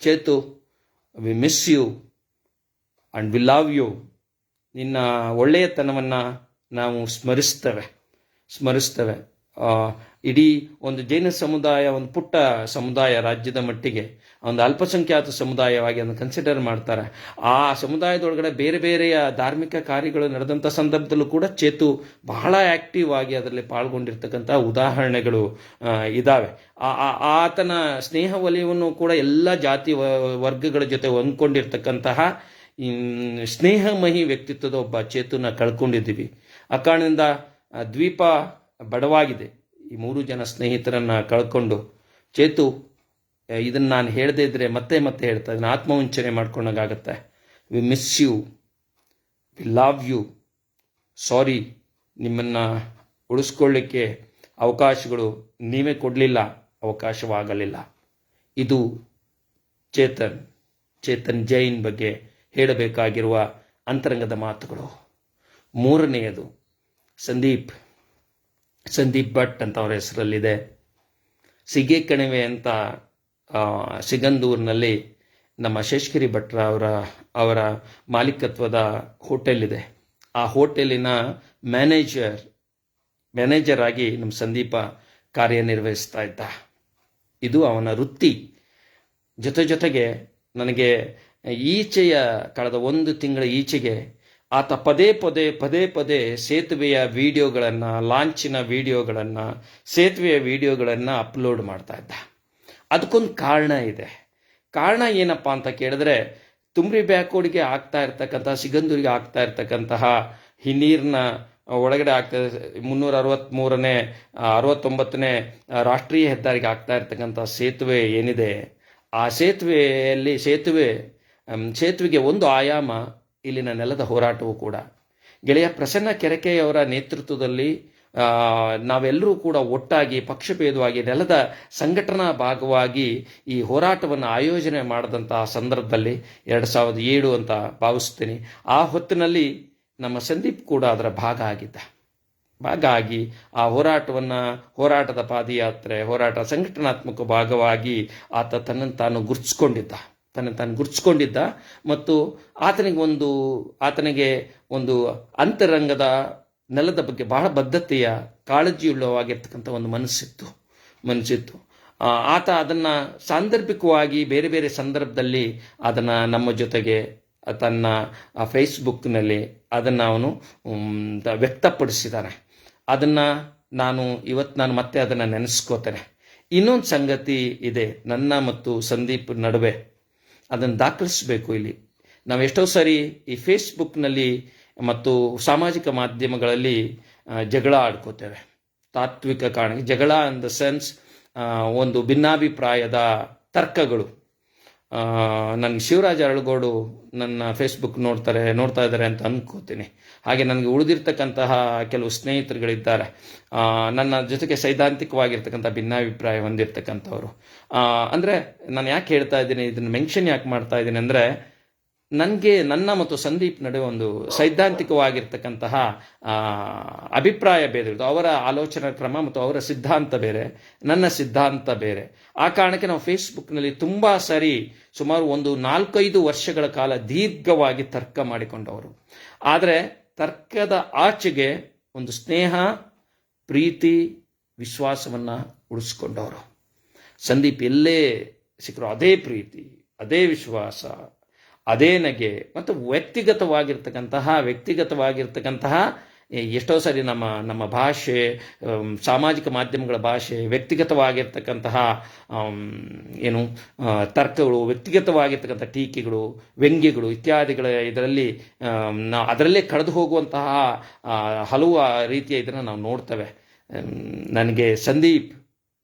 Chetu we miss you and we love you ನಿನ್ನ ಒಳ್ಳೆಯತನವನ್ನು ನಾವು ಸ್ಮರಿಸ್ತೇವೆ ಸ್ಮರಿಸ್ತೇವೆ. ಇಡೀ ಒಂದು ಜೈನ ಸಮುದಾಯ, ಒಂದು ಪುಟ್ಟ ಸಮುದಾಯ ರಾಜ್ಯದ ಮಟ್ಟಿಗೆ, ಒಂದು ಅಲ್ಪಸಂಖ್ಯಾತ ಸಮುದಾಯವಾಗಿ ಅದನ್ನು ಕನ್ಸಿಡರ್ ಮಾಡ್ತಾರೆ. ಆ ಸಮುದಾಯದೊಳಗಡೆ ಬೇರೆ ಬೇರೆಯ ಧಾರ್ಮಿಕ ಕಾರ್ಯಗಳು ನಡೆದಂಥ ಸಂದರ್ಭದಲ್ಲೂ ಕೂಡ ಚೇತು ಬಹಳ ಆ್ಯಕ್ಟಿವ್ ಆಗಿ ಅದರಲ್ಲಿ ಪಾಲ್ಗೊಂಡಿರ್ತಕ್ಕಂಥ ಉದಾಹರಣೆಗಳು ಇದ್ದಾವೆ ಆತನ ಸ್ನೇಹ ವಲಯವನ್ನು ಕೂಡ ಎಲ್ಲ ಜಾತಿ ವರ್ಗಗಳ ಜೊತೆ ಹೊಂದ್ಕೊಂಡಿರ್ತಕ್ಕಂತಹ ಸ್ನೇಹಮಹಿ ವ್ಯಕ್ತಿತ್ವದ ಒಬ್ಬ ಚೇತುನ ಕಳ್ಕೊಂಡಿದ್ದೀವಿ. ಆ ಕಾರಣದಿಂದ ದ್ವೀಪ ಬಡವಾಗಿದೆ. ಈ ಮೂರು ಜನ ಸ್ನೇಹಿತರನ್ನ ಕಳ್ಕೊಂಡು ಚೇತು ಇದನ್ನು ನಾನು ಹೇಳದೇ ಇದ್ರೆ ಮತ್ತೆ ಮತ್ತೆ ಹೇಳ್ತಾ, ಇದನ್ನು ಆತ್ಮವಂಚನೆ ಮಾಡ್ಕೊಂಡಾಗತ್ತೆ we miss you we love you sorry ನಿಮ್ಮನ್ನು ಉಳಿಸ್ಕೊಳ್ಳಿಕ್ಕೆ ಅವಕಾಶಗಳು ನೀವೇ ಕೊಡಲಿಲ್ಲ, ಅವಕಾಶವಾಗಲಿಲ್ಲ. ಇದು ಚೇತನ್ ಚೇತನ್ ಜೈನ್ ಬಗ್ಗೆ ಹೇಳಬೇಕಾಗಿರುವ ಅಂತರಂಗದ ಮಾತುಗಳು. ಮೂರನೆಯದು, ಸಂದೀಪ್ ಸಂದೀಪ್ ಭಟ್ ಅಂತ ಅವರ ಹೆಸರಲ್ಲಿದೆ. ಸಿಗೆ ಕಣಿವೆ ಅಂತ ಸಿಗಂದೂರಿನಲ್ಲಿ ನಮ್ಮ ಶೇಷಗಿರಿ ಭಟ್ರ ಅವರ ಅವರ ಮಾಲೀಕತ್ವದ ಹೋಟೆಲ್ ಇದೆ ಆ ಹೋಟೆಲಿನ ಮ್ಯಾನೇಜರ್ ಮ್ಯಾನೇಜರ್ ಆಗಿ ನಮ್ಮ ಸಂದೀಪ ಕಾರ್ಯನಿರ್ವಹಿಸ್ತಾ ಇದ್ದ. ಇದು ಅವನ ವೃತ್ತಿ. ಜೊತೆ ಜೊತೆಗೆ ನನಗೆ ಈಚೆಯ, ಕಳೆದ ಒಂದು ತಿಂಗಳ ಈಚೆಗೆ ಆತ ಪದೇ ಪದೇ ಪದೇ ಪದೇ ಸೇತುವೆಯ ವಿಡಿಯೋಗಳನ್ನು, ಲಾಂಚಿನ ವಿಡಿಯೋಗಳನ್ನು, ಸೇತುವೆಯ ವಿಡಿಯೋಗಳನ್ನು ಅಪ್ಲೋಡ್ ಮಾಡ್ತಾ ಇದ್ದ. ಅದಕ್ಕೊಂದು ಕಾರಣ ಇದೆ. ಕಾರಣ ಏನಪ್ಪ ಅಂತ ಕೇಳಿದ್ರೆ ತುಂಬ್ರಿ ಬ್ಯಾಕೋಡಿಗೆ ಆಗ್ತಾ ಇರ್ತಕ್ಕಂತಹ ಸಿಗಂದೂರಿಗೆ ಆಗ್ತಾ ಇರ್ತಕ್ಕಂತಹ ಹಿನ್ನೀರಿನ ಒಳಗಡೆ ಆಗ್ತಾ ಮುನ್ನೂರ ಅರವತ್ತ್ಮೂರನೇ ಅರವತ್ತೊಂಬತ್ತನೇ ರಾಷ್ಟ್ರೀಯ ಹೆದ್ದಾರಿಗೆ ಆಗ್ತಾ ಇರ್ತಕ್ಕಂಥ ಸೇತುವೆ ಏನಿದೆ, ಆ ಸೇತುವೆಯಲ್ಲಿ, ಸೇತುವೆ ಸೇತುವೆಗೆ ಒಂದು ಆಯಾಮ ಇಲ್ಲಿನ ನೆಲದ ಹೋರಾಟವೂ ಕೂಡ. ಗೆಳೆಯ ಪ್ರಸನ್ನ ಕೆರಕೆಯವರ ನೇತೃತ್ವದಲ್ಲಿ ನಾವೆಲ್ಲರೂ ಕೂಡ ಒಟ್ಟಾಗಿ ಪಕ್ಷಭೇದವಾಗಿ ನೆಲದ ಸಂಘಟನಾ ಭಾಗವಾಗಿ ಈ ಹೋರಾಟವನ್ನು ಆಯೋಜನೆ ಮಾಡಿದಂತಹ ಸಂದರ್ಭದಲ್ಲಿ ಎರಡು ಸಾವಿರದ ಏಳು ಅಂತ ಭಾವಿಸ್ತೀನಿ ಆ ಹೊತ್ತಿನಲ್ಲಿ ನಮ್ಮ ಸಂದೀಪ್ ಕೂಡ ಅದರ ಭಾಗ ಆಗಿದ್ದ. ಭಾಗ ಆಗಿ ಆ ಹೋರಾಟವನ್ನು, ಹೋರಾಟದ ಪಾದಯಾತ್ರೆ, ಹೋರಾಟ ಸಂಘಟನಾತ್ಮಕ ಭಾಗವಾಗಿ ಆತ ತನ್ನನ್ನು ತಾನು ಗುರುತಿಸ್ಕೊಂಡಿದ್ದ. ತನ್ನ ತಾನು ಗುರ್ಚ್ಕೊಂಡಿದ್ದ ಮತ್ತು ಆತನಿಗೆ ಒಂದು ಆತನಿಗೆ ಒಂದು ಅಂತರಂಗದ ನೆಲದ ಬಗ್ಗೆ ಬಹಳ ಬದ್ಧತೆಯ ಕಾಳಜಿಯುಳ್ಳವಾಗಿರ್ತಕ್ಕಂಥ ಒಂದು ಮನಸ್ಸಿತ್ತು ಮನಸ್ಸಿತ್ತು. ಆತ ಅದನ್ನು ಸಾಂದರ್ಭಿಕವಾಗಿ ಬೇರೆ ಬೇರೆ ಸಂದರ್ಭದಲ್ಲಿ ಅದನ್ನು ನಮ್ಮ ಜೊತೆಗೆ ತನ್ನ ಫೇಸ್ಬುಕ್ನಲ್ಲಿ ಅದನ್ನು ಅವನು ವ್ಯಕ್ತಪಡಿಸಿದ್ದಾನೆ ಅದನ್ನು ನಾನು ಇವತ್ತು ನಾನು ಮತ್ತೆ ಅದನ್ನು ನೆನೆಸ್ಕೋತೇನೆ. ಇನ್ನೊಂದು ಸಂಗತಿ ಇದೆ. ನನ್ನ ಮತ್ತು ಸಂದೀಪ್ ನಡುವೆ ಅದನ್ನು ದಾಖಲಿಸಬೇಕು ಇಲ್ಲಿ. ನಾವು ಎಷ್ಟೋ ಸಾರಿ ಈ ಫೇಸ್ಬುಕ್ನಲ್ಲಿ ಮತ್ತು ಸಾಮಾಜಿಕ ಮಾಧ್ಯಮಗಳಲ್ಲಿ ಜಗಳ ಆಡ್ಕೋತೇವೆ. ತಾತ್ವಿಕ ಕಾರಣ ಜಗಳ ಇನ್ ದ ಸೆನ್ಸ್ ಒಂದು ಭಿನ್ನಾಭಿಪ್ರಾಯದ ತರ್ಕಗಳು. ನನಗೆ ಶಿವರಾಜ್ ಅರಳಗೋಡು ನನ್ನ ಫೇಸ್ಬುಕ್ ನೋಡ್ತಾರೆ, ನೋಡ್ತಾ ಇದ್ದಾರೆ ಅಂತ ಅಂದ್ಕೋತೀನಿ ಹಾಗೆ ನನಗೆ ಉಳಿದಿರ್ತಕ್ಕಂತಹ ಕೆಲವು ಸ್ನೇಹಿತರುಗಳಿದ್ದಾರೆ. ನನ್ನ ಜೊತೆಗೆ ಸೈದ್ಧಾಂತಿಕವಾಗಿರ್ತಕ್ಕಂಥ ಭಿನ್ನಾಭಿಪ್ರಾಯ ಹೊಂದಿರತಕ್ಕಂಥವ್ರು. ಅಂದರೆ ನಾನು ಯಾಕೆ ಹೇಳ್ತಾ ಇದ್ದೀನಿ, ಇದನ್ನು ಮೆನ್ಷನ್ ಯಾಕೆ ಮಾಡ್ತಾ ಇದ್ದೀನಿ ಅಂದರೆ ನನಗೆ ನನ್ನ ಮತ್ತು ಸಂದೀಪ್ ನಡುವೆ ಒಂದು ಸೈದ್ಧಾಂತಿಕವಾಗಿರ್ತಕ್ಕಂತಹ ಅಭಿಪ್ರಾಯ ಬೇರೆ ಅವರ ಆಲೋಚನಾ ಕ್ರಮ ಮತ್ತು ಅವರ ಸಿದ್ಧಾಂತ ಬೇರೆ, ನನ್ನ ಸಿದ್ಧಾಂತ ಬೇರೆ. ಆ ಕಾರಣಕ್ಕೆ ನಾವು ಫೇಸ್ಬುಕ್ನಲ್ಲಿ ತುಂಬ ಸರಿ ಸುಮಾರು ಒಂದು ನಾಲ್ಕೈದು ವರ್ಷಗಳ ಕಾಲ ದೀರ್ಘವಾಗಿ ತರ್ಕ ಮಾಡಿಕೊಂಡವರು. ಆದರೆ ತರ್ಕದ ಆಚೆಗೆ ಒಂದು ಸ್ನೇಹ, ಪ್ರೀತಿ, ವಿಶ್ವಾಸವನ್ನು ಉಳಿಸ್ಕೊಂಡವರು. ಸಂದೀಪ್ ಎಲ್ಲೇ ಸಿಕ್ಕರು ಅದೇ ಪ್ರೀತಿ, ಅದೇ ವಿಶ್ವಾಸ ಅದೇ ನಗೆ, ಮತ್ತು ವ್ಯಕ್ತಿಗತವಾಗಿರ್ತಕ್ಕಂತಹ ವ್ಯಕ್ತಿಗತವಾಗಿರ್ತಕ್ಕಂತಹ ಎಷ್ಟೋ ಸರಿ ನಮ್ಮ ನಮ್ಮ ಭಾಷೆ ಸಾಮಾಜಿಕ ಮಾಧ್ಯಮಗಳ ಭಾಷೆ, ವ್ಯಕ್ತಿಗತವಾಗಿರ್ತಕ್ಕಂತಹ ಏನು ತರ್ಕಗಳು, ವ್ಯಕ್ತಿಗತವಾಗಿರ್ತಕ್ಕಂಥ ಟೀಕೆಗಳು, ವ್ಯಂಗ್ಯಗಳು ಇತ್ಯಾದಿಗಳ ಇದರಲ್ಲಿ ನಾ, ಅದರಲ್ಲೇ ಕಳೆದು ಹೋಗುವಂತಹ ಹಲವು ರೀತಿಯ ಇದನ್ನು ನಾವು ನೋಡ್ತೇವೆ. ನನಗೆ ಸಂದೀಪ್,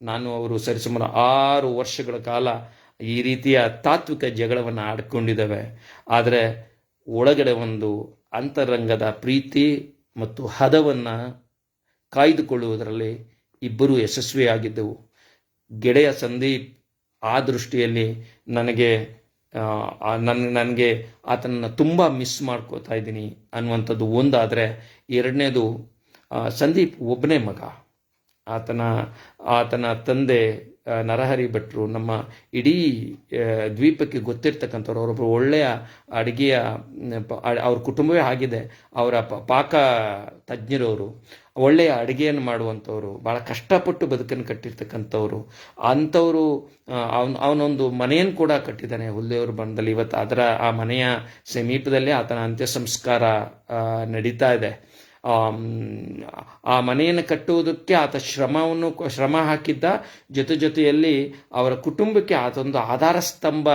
ನಾನು ಅವರು ಸರಿಸುಮಾರು ಆರು ವರ್ಷಗಳ ಕಾಲ ಈ ರೀತಿಯ ತಾತ್ವಿಕ ಜಗಳವನ್ನು ಆಡ್ಕೊಂಡಿದ್ದಾವೆ. ಆದರೆ ಒಳಗಡೆ ಒಂದು ಅಂತರಂಗದ ಪ್ರೀತಿ ಮತ್ತು ಹದವನ್ನು ಕಾಯ್ದುಕೊಳ್ಳುವುದರಲ್ಲಿ ಇಬ್ಬರೂ ಯಶಸ್ವಿಯಾಗಿದ್ದೆವು. ಗೆಳೆಯ ಸಂದೀಪ್ ಆ ದೃಷ್ಟಿಯಲ್ಲಿ ನನಗೆ ಆ, ನನಗೆ ಆತನನ್ನು ತುಂಬ ಮಿಸ್ ಮಾಡ್ಕೋತಾ ಇದ್ದೀನಿ ಅನ್ನುವಂಥದ್ದು ಒಂದಾದರೆ ಎರಡನೇದು ಸಂದೀಪ್ ಒಬ್ಬನೇ ಮಗ. ಆತನ ಆತನ ತಂದೆ ನರಹರಿ ಭಟ್ರು, ನಮ್ಮ ಇಡೀ ದ್ವೀಪಕ್ಕೆ ಗೊತ್ತಿರ್ತಕ್ಕಂಥವ್ರು ಅವರೊಬ್ಬರು ಒಳ್ಳೆಯ ಅಡುಗೆಯ ಅವ್ರ ಕುಟುಂಬವೇ ಆಗಿದೆ. ಅವರ ಪಾಕ ತಜ್ಞರವರು, ಒಳ್ಳೆಯ ಅಡುಗೆಯನ್ನು ಮಾಡುವಂಥವ್ರು ಭಾಳ ಕಷ್ಟಪಟ್ಟು ಬದುಕನ್ನು ಕಟ್ಟಿರ್ತಕ್ಕಂಥವ್ರು, ಅಂಥವರು ಅವನು, ಅವನೊಂದು ಮನೆಯನ್ನು ಕೂಡ ಕಟ್ಟಿದ್ದಾನೆ ಹುಲ್ಲೇವ್ರ ಬಂದಲ್ಲಿ ಇವತ್ತು ಅದರ, ಆ ಮನೆಯ ಸಮೀಪದಲ್ಲೇ ಆತನ ಅಂತ್ಯ ಸಂಸ್ಕಾರ ನಡೀತಾ ಇದೆ. ಆ ಮನೆಯನ್ನು ಕಟ್ಟುವುದಕ್ಕೆ ಆತ ಶ್ರಮವನ್ನು, ಶ್ರಮ ಹಾಕಿದ್ದ. ಜೊತೆ ಜೊತೆಯಲ್ಲಿ ಅವರ ಕುಟುಂಬಕ್ಕೆ ಆತೊಂದು ಆಧಾರ ಸ್ತಂಭ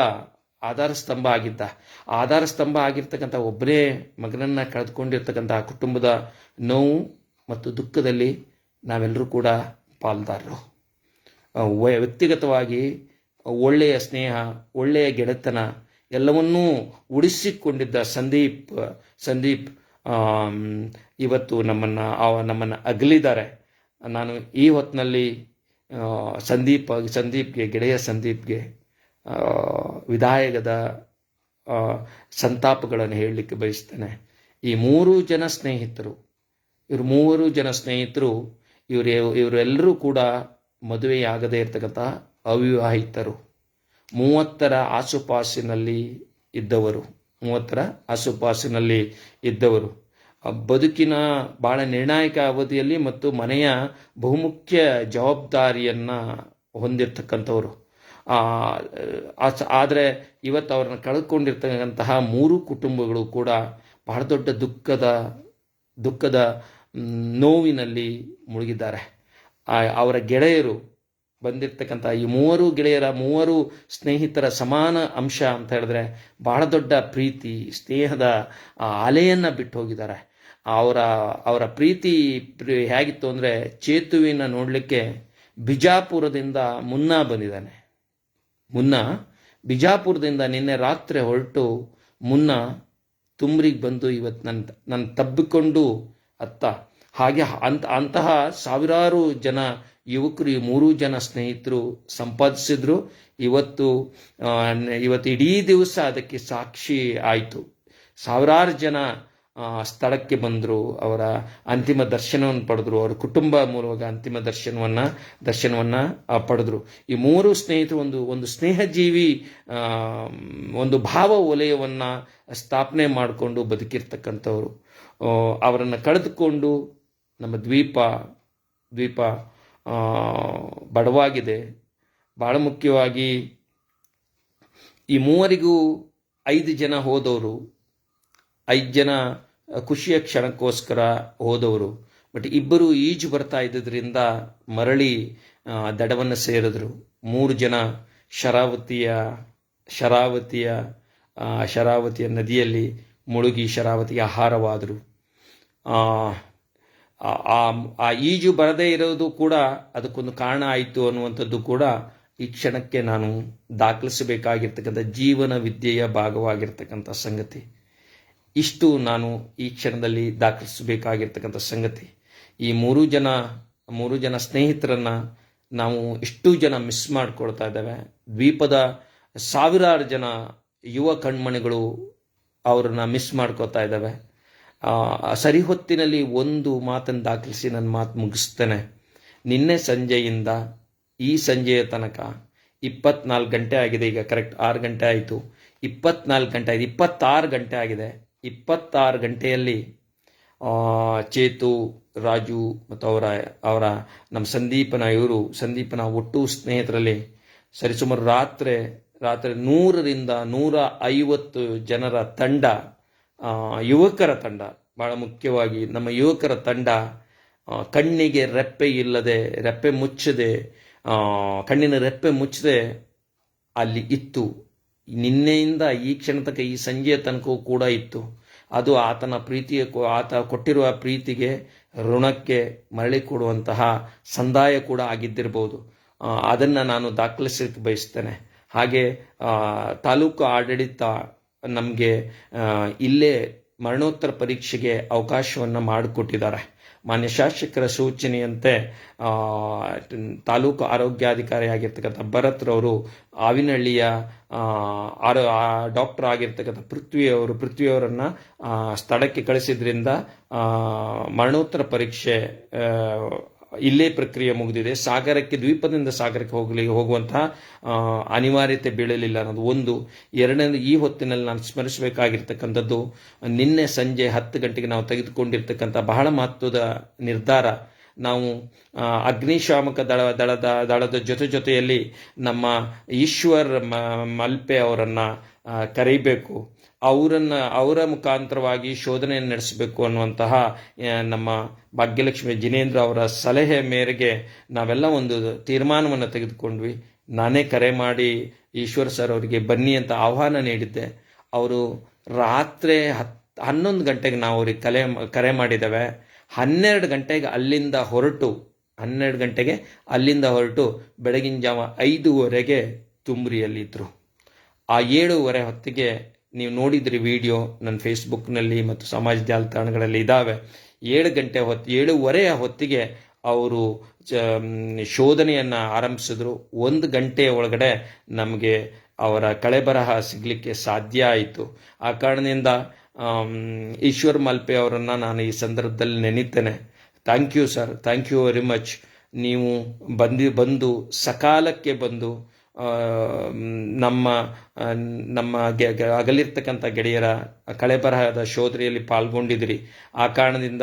ಆಧಾರ ಸ್ತಂಭ ಆಗಿದ್ದ. ಆಧಾರ ಸ್ತಂಭ ಆಗಿರ್ತಕ್ಕಂಥ ಒಬ್ಬನೇ ಮಗನನ್ನು ಕಳೆದುಕೊಂಡಿರ್ತಕ್ಕಂಥ ಆ ಕುಟುಂಬದ ನೋವು ಮತ್ತು ದುಃಖದಲ್ಲಿ ನಾವೆಲ್ಲರೂ ಕೂಡ ಪಾಲ್ದಾರರು. ವ್ಯಕ್ತಿಗತವಾಗಿ ಒಳ್ಳೆಯ ಸ್ನೇಹ, ಒಳ್ಳೆಯ ಗೆಳೆತನ ಎಲ್ಲವನ್ನೂ ಉಳಿಸಿಕೊಂಡಿದ್ದ ಸಂದೀಪ್ ಸಂದೀಪ್ ಇವತ್ತು ನಮ್ಮನ್ನು ನಮ್ಮನ್ನು ಅಗಲಿದ್ದಾರೆ. ನಾನು ಈ ಹೊತ್ತಿನಲ್ಲಿ ಸಂದೀಪ್ ಸಂದೀಪ್ಗೆ, ಗೆಳೆಯ ಸಂದೀಪ್ಗೆ ವಿಧಾಯಕದ ಸಂತಾಪಗಳನ್ನು ಹೇಳಲಿಕ್ಕೆ ಬಯಸ್ತೇನೆ. ಈ ಮೂರು ಜನ ಸ್ನೇಹಿತರು, ಇವರು ಮೂವರು ಜನ ಸ್ನೇಹಿತರು, ಇವರು ಇವರೆಲ್ಲರೂ ಕೂಡ ಮದುವೆಯಾಗದೇ ಇರತಕ್ಕಂಥ ಅವಿವಾಹಿತರು. ಮೂವತ್ತರ ಆಸುಪಾಸಿನಲ್ಲಿ ಇದ್ದವರು. ಮೂವತ್ತರ ಆಸುಪಾಸಿನಲ್ಲಿ ಇದ್ದವರು. ಬದುಕಿನ ಬಹಳ ನಿರ್ಣಾಯಕ ಅವಧಿಯಲ್ಲಿ ಮತ್ತು ಮನೆಯ ಬಹುಮುಖ್ಯ ಜವಾಬ್ದಾರಿಯನ್ನು ಹೊಂದಿರತಕ್ಕಂಥವರು. ಆದರೆ ಇವತ್ತು ಅವ್ರನ್ನ ಕಳ್ಕೊಂಡಿರ್ತಕ್ಕಂತಹ ಮೂರು ಕುಟುಂಬಗಳು ಕೂಡ ಬಹಳ ದೊಡ್ಡ ದುಃಖದ ದುಃಖದ ನೋವಿನಲ್ಲಿ ಮುಳುಗಿದ್ದಾರೆ. ಅವರ ಗೆಳೆಯರು ಬಂದಿರತಕ್ಕಂಥ ಈ ಮೂವರು ಗೆಳೆಯರ, ಮೂವರು ಸ್ನೇಹಿತರ ಸಮಾನ ಅಂಶ ಅಂತ ಹೇಳಿದ್ರೆ ಬಹಳ ದೊಡ್ಡ ಪ್ರೀತಿ, ಸ್ನೇಹದ ಆ ಅಲೆಯನ್ನು ಬಿಟ್ಟು ಹೋಗಿದ್ದಾರೆ. ಅವರ ಅವರ ಪ್ರೀತಿ ಪ್ರಿ- ಹೇಗಿತ್ತು ಅಂದರೆ ಚೇತುವಿನ ನೋಡಲಿಕ್ಕೆ ಬಿಜಾಪುರದಿಂದ ಮುನ್ನ ಬಂದಿದ್ದಾನೆ. ಮುನ್ನ, ಬಿಜಾಪುರದಿಂದ ನಿನ್ನೆ ರಾತ್ರಿ ಹೊರಟು ಮುನ್ನ ತುಂಬ್ರಿಗೆ ಬಂದು ಇವತ್ತು ನನ್ನ ನನ್ನ ತಬ್ಬಿಕೊಂಡು ಅತ್ತ. ಹಾಗೆ ಅಂತ, ಅಂತಹ ಸಾವಿರಾರು ಜನ ಯುವಕರು ಈ ಮೂರು ಜನ ಸ್ನೇಹಿತರು ಸಂಪಾದಿಸಿದ್ರು. ಇವತ್ತು ಇವತ್ತು ಇಡೀ ದಿವಸ ಅದಕ್ಕೆ ಸಾಕ್ಷಿ ಆಯಿತು. ಸಾವಿರಾರು ಜನ ಸ್ಥಳಕ್ಕೆ ಬಂದರು. ಅವರ ಅಂತಿಮ ದರ್ಶನವನ್ನು ಪಡೆದ್ರು. ಅವರ ಕುಟುಂಬ ಮೂಲಕ ಅಂತಿಮ ದರ್ಶನವನ್ನು ದರ್ಶನವನ್ನು ಪಡೆದ್ರು. ಈ ಮೂರು ಸ್ನೇಹಿತರು ಒಂದು ಒಂದು ಸ್ನೇಹಜೀವಿ ಒಂದು ಭಾವ ವಲಯವನ್ನು ಸ್ಥಾಪನೆ ಮಾಡಿಕೊಂಡು ಬದುಕಿರ್ತಕ್ಕಂಥವ್ರು. ಅವರನ್ನು ಕಳೆದುಕೊಂಡು ನಮ್ಮ ದ್ವೀಪ ದ್ವೀಪ ಬಡವಾಗಿದೆ. ಬಹಳ ಮುಖ್ಯವಾಗಿ ಈ ಮೂವರಿಗೂ ಐದು ಜನ ಹೋದವರು, ಐದು ಜನ ಖುಷಿಯ ಕ್ಷಣಕ್ಕೋಸ್ಕರ ಹೋದವರು. ಬಟ್ ಇಬ್ಬರು ಈಜು ಬರ್ತಾ ಇದ್ದರಿಂದ ಮರಳಿ ದಡವನ್ನು ಸೇರಿದ್ರು. ಮೂರು ಜನ ಶರಾವತಿಯ ಶರಾವತಿಯ ಶರಾವತಿಯ ನದಿಯಲ್ಲಿ ಮುಳುಗಿ ಶರಾವತಿಗೆ ಆಹಾರವಾದರು. ಆ, ಈಜು ಬರದೇ ಇರೋದು ಕೂಡ ಅದಕ್ಕೊಂದು ಕಾರಣ ಆಯಿತು ಅನ್ನುವಂಥದ್ದು ಕೂಡ ಈ ಕ್ಷಣಕ್ಕೆ ನಾನು ದಾಖಲಿಸಬೇಕಾಗಿರ್ತಕ್ಕಂಥ ಜೀವನ ವಿದ್ಯೆಯ ಭಾಗವಾಗಿರ್ತಕ್ಕಂಥ ಸಂಗತಿ. ಇಷ್ಟು ನಾನು ಈ ಕ್ಷಣದಲ್ಲಿ ದಾಖಲಿಸಬೇಕಾಗಿರ್ತಕ್ಕಂಥ ಸಂಗತಿ. ಈ ಮೂರು ಜನ ಮೂರು ಜನ ಸ್ನೇಹಿತರನ್ನ ನಾವು ಇಷ್ಟು ಜನ ಮಿಸ್ ಮಾಡ್ಕೊಳ್ತಾ ಇದ್ದೇವೆ. ದ್ವೀಪದ ಸಾವಿರಾರು ಜನ ಯುವ ಕಣ್ಮಣಿಗಳು ಅವ್ರನ್ನ ಮಿಸ್ ಮಾಡ್ಕೋತಾ ಇದ್ದಾವೆ. ಆ, ಸರಿ ಹೊತ್ತಿನಲ್ಲಿ ಒಂದು ಮಾತನ್ನು ದಾಖಲಿಸಿ ನನ್ನ ಮಾತು ಮುಗಿಸ್ತೇನೆ. ನಿನ್ನೆ ಸಂಜೆಯಿಂದ ಈ ಸಂಜೆಯ ತನಕ ಇಪ್ಪತ್ನಾಲ್ಕು ಗಂಟೆ ಆಗಿದೆ. ಈಗ ಕರೆಕ್ಟ್ ಆರು ಗಂಟೆ ಆಯಿತು. ಇಪ್ಪತ್ನಾಲ್ಕು ಗಂಟೆ ಆಗಿದೆ ಇಪ್ಪತ್ತಾರು ಗಂಟೆ ಆಗಿದೆ. ಇಪ್ಪತ್ತಾರು ಗಂಟೆಯಲ್ಲಿ ಚೇತು ರಾಜು ಮತ್ತು ಅವರ ಅವರ ನಮ್ಮ ಸಂದೀಪನ ಇವರು ಸಂದೀಪನ ಒಟ್ಟು ಸ್ನೇಹಿತರಲ್ಲಿ ಸರಿಸುಮಾರು ರಾತ್ರಿ ರಾತ್ರಿ ನೂರರಿಂದ ನೂರ ಐವತ್ತು ಜನರ ತಂಡ ಯುವಕರ ತಂಡ. ಬಹಳ ಮುಖ್ಯವಾಗಿ ನಮ್ಮ ಯುವಕರ ತಂಡ ಕಣ್ಣಿಗೆ ರೆಪ್ಪೆ ಇಲ್ಲದೆ, ರೆಪ್ಪೆ ಮುಚ್ಚದೆ. ಕಣ್ಣಿನ ರೆಪ್ಪೆ ಮುಚ್ಚದೆ ಅಲ್ಲಿ ಇತ್ತು. ನಿನ್ನೆಯಿಂದ ಈ ಕ್ಷಣ ತನಕ ಈ ಸಂಜೆಯ ತನಕವೂ ಕೂಡ ಇತ್ತು. ಅದು ಆತನ ಪ್ರೀತಿಯ ಆತ ಕೊಟ್ಟಿರುವ ಪ್ರೀತಿಗೆ ಋಣಕ್ಕೆ ಮರಳಿ ಕೊಡುವಂತಹ ಸಂದಾಯ ಕೂಡ ಆಗಿದ್ದಿರಬಹುದು ಅದನ್ನು ನಾನು ದಾಖಲಿಸಲಿಕ್ಕೆ ಬಯಸ್ತೇನೆ. ಹಾಗೆ ತಾಲೂಕು ಆಡಳಿತ ನಮಗೆ ಇಲ್ಲೇ ಮರಣೋತ್ತರ ಪರೀಕ್ಷೆಗೆ ಅವಕಾಶವನ್ನು ಮಾಡಿಕೊಟ್ಟಿದ್ದಾರೆ. ಮಾನ್ಯ ಶಾಸಕರ ಸೂಚನೆಯಂತೆ ತಾಲೂಕು ಆರೋಗ್ಯಾಧಿಕಾರಿ ಆಗಿರ್ತಕ್ಕಂಥ ಭರತ್ರವರು ಆವಿನಹಳ್ಳಿಯ ಆರೋ ಡಾಕ್ಟರ್ ಆಗಿರ್ತಕ್ಕಂಥ ಪೃಥ್ವಿಯವರು ಪೃಥ್ವಿಯವರನ್ನ ಸ್ಥಳಕ್ಕೆ ಕಳಿಸಿದ್ರಿಂದ ಮರಣೋತ್ತರ ಪರೀಕ್ಷೆ ಇಲ್ಲೇ ಪ್ರಕ್ರಿಯೆ ಮುಗಿದಿದೆ. ಸಾಗರಕ್ಕೆ, ದ್ವೀಪದಿಂದ ಸಾಗರಕ್ಕೆ ಹೋಗಲಿ, ಹೋಗುವಂತಹ ಅನಿವಾರ್ಯತೆ ಬೀಳಲಿಲ್ಲ ಅನ್ನೋದು ಒಂದು. ಎರಡನೇ ಈ ಹೊತ್ತಿನಲ್ಲಿ ನಾನು ಸ್ಮರಿಸಬೇಕಾಗಿರ್ತಕ್ಕಂಥದ್ದು, ನಿನ್ನೆ ಸಂಜೆ ಹತ್ತು ಗಂಟೆಗೆ ನಾವು ತೆಗೆದುಕೊಂಡಿರ್ತಕ್ಕಂಥ ಬಹಳ ಮಹತ್ವದ ನಿರ್ಧಾರ. ನಾವು ಅಗ್ನಿಶಾಮಕ ದಳ, ದಳದ ದಳದ ಜೊತೆ ಜೊತೆಯಲ್ಲಿ ನಮ್ಮ ಈಶ್ವರ್ ಮಲ್ಪೆ ಅವರನ್ನು ಕರೀಬೇಕು. ಅವರನ್ನ, ಅವರ ಮುಖಾಂತರವಾಗಿ ಶೋಧನೆಯನ್ನು ನಡೆಸಬೇಕು ಅನ್ನುವಂತಹ ನಮ್ಮ ಭಾಗ್ಯಲಕ್ಷ್ಮಿ ಜಿನೇಂದ್ರ ಅವರ ಸಲಹೆ ಮೇರೆಗೆ ನಾವೆಲ್ಲ ಒಂದು ತೀರ್ಮಾನವನ್ನು ತೆಗೆದುಕೊಂಡ್ವಿ. ನಾನೇ ಕರೆ ಮಾಡಿ ಈಶ್ವರ್ ಸರ್ ಅವರಿಗೆ ಬನ್ನಿ ಅಂತ ಆಹ್ವಾನ ನೀಡಿದ್ದೆ. ಅವರು ರಾತ್ರಿ ಹತ್, ಹನ್ನೊಂದು ಗಂಟೆಗೆ ನಾವು ಅವ್ರಿಗೆ ಕಲೆ ಕರೆ ಮಾಡಿದ್ದೇವೆ. ಹನ್ನೆರಡು ಗಂಟೆಗೆ ಅಲ್ಲಿಂದ ಹೊರಟು, ಹನ್ನೆರಡು ಗಂಟೆಗೆ ಅಲ್ಲಿಂದ ಹೊರಟು ಬೆಳಗಿನ ಜಾವ ಐದೂವರೆಗೆ ತುಂಬರಿಯಲ್ಲಿದ್ದರು ಆ ಏಳೂವರೆ ಹೊತ್ತಿಗೆ ನೀವು ನೋಡಿದ್ರಿ ವಿಡಿಯೋ ನನ್ನ ಫೇಸ್ಬುಕ್ನಲ್ಲಿ ಮತ್ತು ಸಮಾಜ ಜಾಲತಾಣಗಳಲ್ಲಿ ಇದ್ದಾವೆ ಏಳು ಗಂಟೆ ಹೊತ್ತು ಏಳುವರೆಯ ಹೊತ್ತಿಗೆ ಅವರು ಶೋಧನೆಯನ್ನು ಆರಂಭಿಸಿದ್ರು. ಒಂದು ಗಂಟೆಯ ಒಳಗಡೆ ನಮಗೆ ಅವರ ಕಳೆಬರಹ ಸಿಗಲಿಕ್ಕೆ ಸಾಧ್ಯ ಆಯಿತು. ಆ ಕಾರಣದಿಂದ ಈಶ್ವರ್ ಮಲ್ಪೆ ಅವರನ್ನು ನಾನು ಈ ಸಂದರ್ಭದಲ್ಲಿ ನೆನೀತೇನೆ. Thank you sir thank you very much ನೀವು ಬಂದು ಬಂದು ಸಕಾಲಕ್ಕೆ ಬಂದು ನಮ್ಮ ನಮ್ಮ ಗೆ- ಅಗಲಿರ್ತಕ್ಕಂಥ ಗೆಳೆಯರ ಕಳೆ ಬರಹದ ಶೋಧನೆಯಲ್ಲಿ ಪಾಲ್ಗೊಂಡಿದ್ರಿ ಆ ಕಾರಣದಿಂದ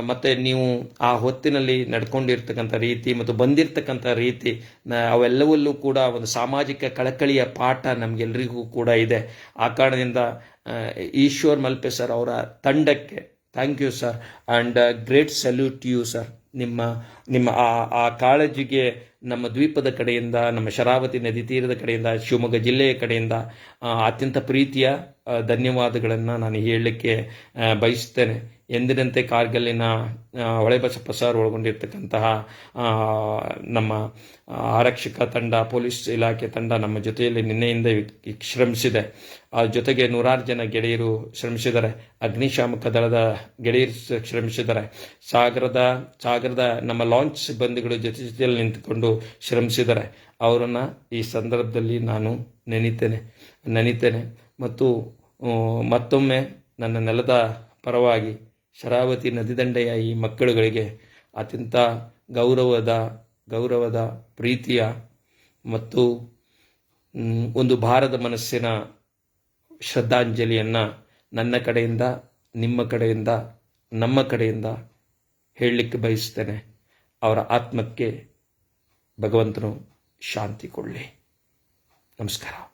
ಮತ್ತೆ ನೀವು ಆ ಹೊತ್ತಿನಲ್ಲಿ ನಡ್ಕೊಂಡಿರ್ತಕ್ಕಂಥ ರೀತಿ ಮತ್ತು ಬಂದಿರ್ತಕ್ಕಂಥ ರೀತಿ ಅವೆಲ್ಲವಲ್ಲೂ ಕೂಡ ಒಂದು ಸಾಮಾಜಿಕ ಕಳಕಳಿಯ ಪಾಠ ನಮಗೆಲ್ಲರಿಗೂ ಕೂಡ ಇದೆ. ಆ ಕಾರಣದಿಂದ ಈಶ್ವರ್ ಮಲ್ಪೆ ಸರ್ ಅವರ ತಂಡಕ್ಕೆ thank you sir and great salute you sir ನಿಮ್ಮ ನಿಮ್ಮ ಆ ಆ ಕಾಳಜಿಗೆ ನಮ್ಮ ದ್ವೀಪದ ಕಡೆಯಿಂದ, ನಮ್ಮ ಶರಾವತಿ ನದಿ ತೀರದ ಕಡೆಯಿಂದ, ಶಿವಮೊಗ್ಗ ಜಿಲ್ಲೆಯ ಕಡೆಯಿಂದ ಅತ್ಯಂತ ಪ್ರೀತಿಯ ಧನ್ಯವಾದಗಳನ್ನು ನಾನು ಹೇಳಲಿಕ್ಕೆ ಬಯಸ್ತೇನೆ. ಎಂದಿನಂತೆ ಕಾರ್ಗಲ್ಲಿನ ಹೊಳೆಬಸಪ್ಪ ಸರ್ ಒಳಗೊಂಡಿರ್ತಕ್ಕಂತಹ ನಮ್ಮ ಆರಕ್ಷಕ ತಂಡ, ಪೊಲೀಸ್ ಇಲಾಖೆ ತಂಡ ನಮ್ಮ ಜೊತೆಯಲ್ಲಿ ನಿನ್ನೆಯಿಂದ ಶ್ರಮಿಸಿದೆ. ಆ ಜೊತೆಗೆ ನೂರಾರು ಜನ ಗೆಳೆಯರು ಶ್ರಮಿಸಿದ್ದಾರೆ. ಅಗ್ನಿಶಾಮಕ ದಳದ ಗೆಳೆಯರು ಶ್ರಮಿಸಿದ್ದಾರೆ. ಸಾಗರದ ಸಾಗರದ ನಮ್ಮ ಲಾಂಚ್ ಸಿಬ್ಬಂದಿಗಳು ಜೊತೆ ಜೊತೆಯಲ್ಲಿ ನಿಂತುಕೊಂಡು ಶ್ರಮಿಸಿದ್ದಾರೆ. ಅವರನ್ನು ಈ ಸಂದರ್ಭದಲ್ಲಿ ನಾನು ನೆನೀತೇನೆ ನೆನೀತೇನೆ. ಮತ್ತು ಮತ್ತೊಮ್ಮೆ ನನ್ನ ನೆಲದ ಪರವಾಗಿ ಶರಾವತಿ ನದಿ ದಂಡೆಯ ಈ ಮಕ್ಕಳುಗಳಿಗೆ ಅತ್ಯಂತ ಗೌರವದ ಗೌರವದ ಪ್ರೀತಿಯ ಮತ್ತು ಒಂದು ಭಾರದ ಮನಸ್ಸಿನ ಶ್ರದ್ಧಾಂಜಲಿಯನ್ನು ನನ್ನ ಕಡೆಯಿಂದ, ನಿಮ್ಮ ಕಡೆಯಿಂದ, ನಮ್ಮ ಕಡೆಯಿಂದ ಹೇಳಲಿಕ್ಕೆ ಬಯಸ್ತೇನೆ ಅವರ ಆತ್ಮಕ್ಕೆ ಭಗವಂತನು ಶಾಂತಿ ಕೊಡಲಿ. ನಮಸ್ಕಾರ.